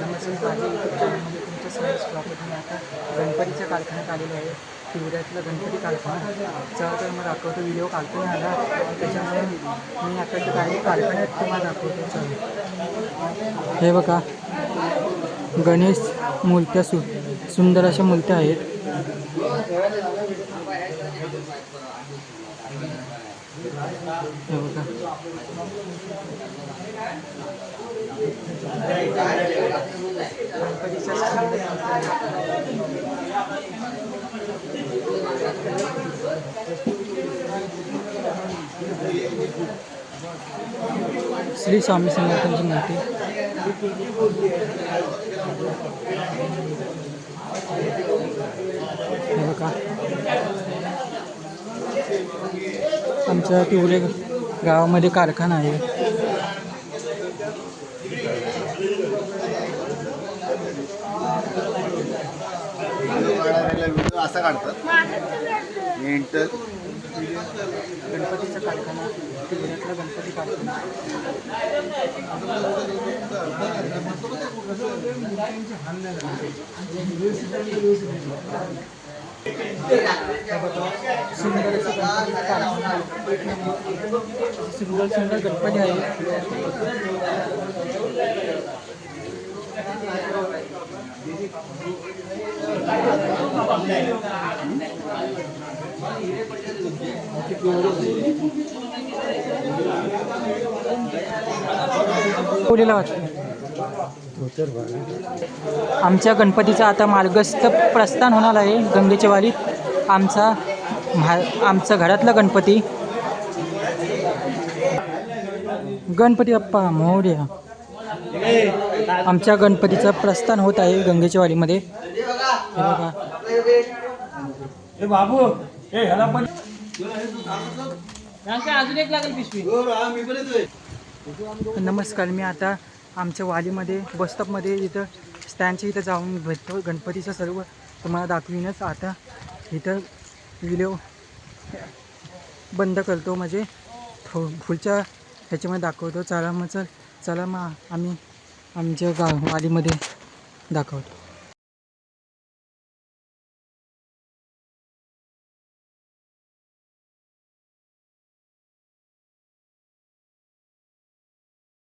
नमस्कार. माझ्या यूट्यूब चॅनलमध्ये तुमचं सहज स्वागत मी आता गणपतीच्या कारखान्यात आलेलो आहे. तिवऱ्यातला गणपती कारखाना. चला तर मग दाखवतो व्हिडिओ काढतो आला. त्याच्यामुळे मी आता इथं काही कारखान्यात तुम्हाला दाखवतो. चल. हे बघा. गणेश मूर्त्या सु सुंदर अशा मूर्त्या आहेत. श्री स्वामी समर्थांची मूर्ती. आमच्या तिवरे गावामध्ये कारखाना आहे. असा काढतात. गणपतीचा कारखाना तिवऱ्यातला गणपती कारखाना. सिंगल सिंगल सुंदर गणपती आहे आमच्या गणपतीचं आता मार्गस्थ प्रस्थान होणार आहे गंगेच्या वालीत आमचा म्हा आमचा घरातला गणपती. गणपती बाप्पा मोर्या. आमच्या गणपतीचं प्रस्थान होत आहे गंगेच्या वालीमध्ये हे बाबू ए ह्याला पण अजून एक लागेल पिशवी. नमस्कार मी आता आमच्या वालीमध्ये बसस्टॉपमध्ये इथं स्टँडच्या इथं जाऊन भेटतो. गणपतीचं सर्व तुम्हाला दाखवीनच. आता इथं व्हिडिओ बंद करतो. म्हणजे फु पुढच्या ह्याच्यामध्ये दाखवतो. चला मग चल चला मग आम्ही आमच्या गाव वालीमध्ये दाखवतो.